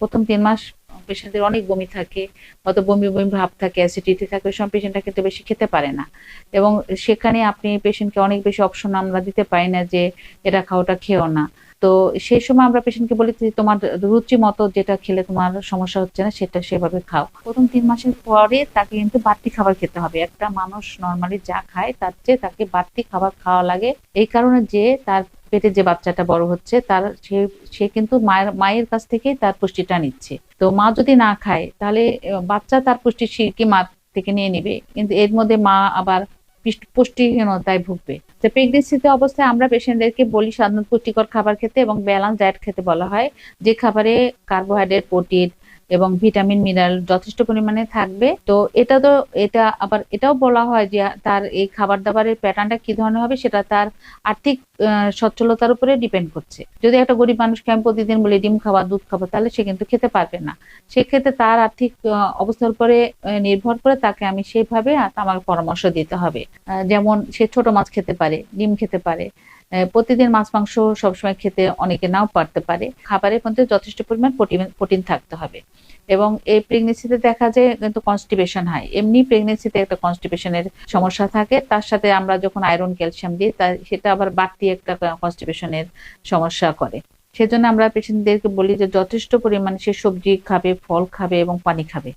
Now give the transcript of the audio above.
প্রথম তিন মাস পেশেন্টদের অনেক বমি থাকে, হয়তো বমি বমি ভাব থাকে অ্যাসিডিটি থাকে ওই সময় পেশেন্টটা কিন্তু বেশি খেতে পারে না। এবং সেখানে আপনি পেশেন্টকে অনেক বেশি অপশন আমরা দিতে পারি না যে এটা খাও ওটা খেও না। তো সেই সময় আমরা পেশেন্টকে বলি তোমার রুচি মতো যেটা খেলে তোমার সমস্যা হচ্ছে না, সেটা সেভাবে খাও। প্রথম তিন মাসের পরে তাকে কিন্তু বাড়তি খাবার খেতে হবে। একটা মানুষ নর্মালি যা খায়, তার চেয়ে তাকে বাড়তি খাবার খাওয়া লাগে। এই কারণে যে তার পেটে যে বাচ্চাটা বড় হচ্ছে, তার সে সে কিন্তু মায়ের মায়ের কাছ থেকেই তার পুষ্টিটা নিচ্ছে। তো মা যদি না খায়, তাহলে বাচ্চা তার পুষ্টি কি মা থেকে নিয়ে নিবে। কিন্তু এর মধ্যে মা আবার পুষ্টিহীনতায় ভুগবে। তো প্রেগনেন্সিতে অবস্থায় আমরা পেশেন্টদেরকে বলি সাধারণত পুষ্টিকর খাবার খেতে এবং ব্যালেন্স ডায়েট খেতে বলা হয়। যে খাবারে কার্বোহাইড্রেট প্রোটিন এবং ভিটামিন মিনারেল যথেষ্ট পরিমাণে থাকবে। তো এটা তো, এটা আবার, এটাও বলা হয় যে তার এই খাবার দাবারের প্যাটার্নটা কি ধরনের হবে, সেটা তার আর্থিক সচ্ছলতার উপরে ডিপেন্ড করছে। যদি একটা গরিব মানুষকে আমি প্রতিদিন বলি, ডিম খাবার দুধ খাবার তাহলে সে কিন্তু খেতে পারবে না। সেক্ষেত্রে তার আর্থিক অবস্থার উপরে নির্ভর করে তাকে আমি সেইভাবে আ- আমাকে পরামর্শ দিতে হবে। যেমন সে ছোট মাছ খেতে পারে, ডিম খেতে পারে প্রতিদিন মাছ, মাংস সবসময় খেতে অনেকে নাও পারতে পারে। খাবারের মধ্যে যথেষ্ট পরিমাণ প্রোটিন থাকতে হবে। এবং এই প্রেগনেন্সিতে দেখা যায় কিন্তু কনস্টিপেশন হয় এমনি প্রেগনেন্সিতে একটা কনস্টিপেশনের সমস্যা থাকে। তার সাথে আমরা যখন আয়রন ক্যালসিয়াম দিই তা সেটা আবার বাড়তি একটা কনস্টিপেশনের সমস্যা করে। সেজন্য আমরা পেশেন্টদেরকে বলি যে যথেষ্ট পরিমাণে সে সবজি খাবে, ফল খাবে এবং পানি খাবে।